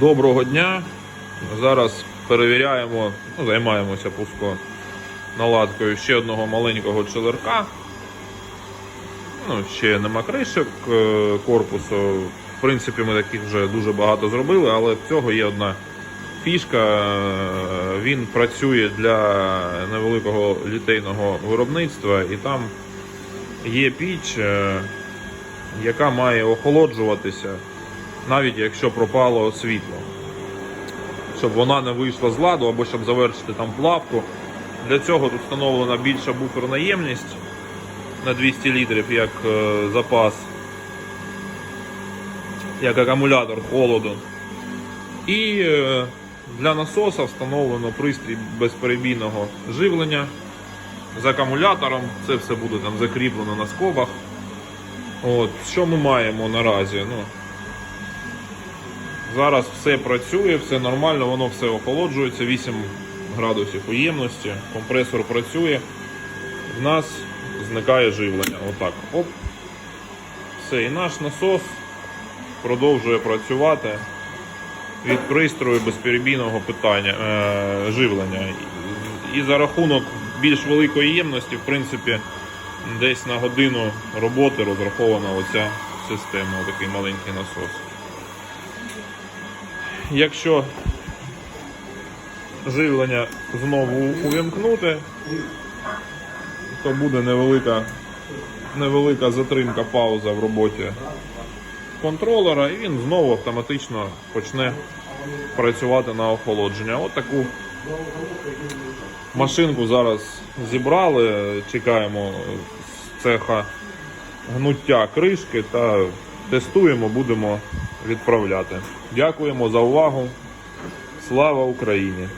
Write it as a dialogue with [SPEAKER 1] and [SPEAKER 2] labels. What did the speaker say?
[SPEAKER 1] Доброго дня. Зараз перевіряємо, ну, займаємося пусконаладкою ще одного маленького челерка. Ну, ще нема кришок е, корпусу. В принципі, ми таких вже дуже багато зробили, але в цього є одна фішка. Е, Він працює для невеликого літейного виробництва, і там є піч, е, яка має охолоджуватися, навіть якщо пропало світло. Щоб вона не вийшла з ладу або щоб завершити там плавку. Для цього тут встановлена більша буферна ємність на 200 літрів як е, запас, як акумулятор холоду. І е, для насоса встановлено пристрій безперебійного живлення з акумулятором. Це все буде там закріплено на скобах. От, що ми маємо наразі? Ну, зараз все працює, все нормально, воно все охолоджується, 8 градусів уємності, компресор працює. В нас зникає живлення. Отак. Оп. Все, і наш насос продовжує працювати від пристрою безперебійного питання е, живлення. І за рахунок більш великої ємності, в принципі, десь на годину роботи розрахована оця система, отакий маленький насос. Якщо живлення знову увімкнути, то буде невелика, невелика затримка пауза в роботі контролера, і він знову автоматично почне працювати на охолодження. От таку машинку зараз зібрали, чекаємо з цеха гнуття кришки та тестуємо, будемо відправляти. Дякуємо за увагу. Слава Україні!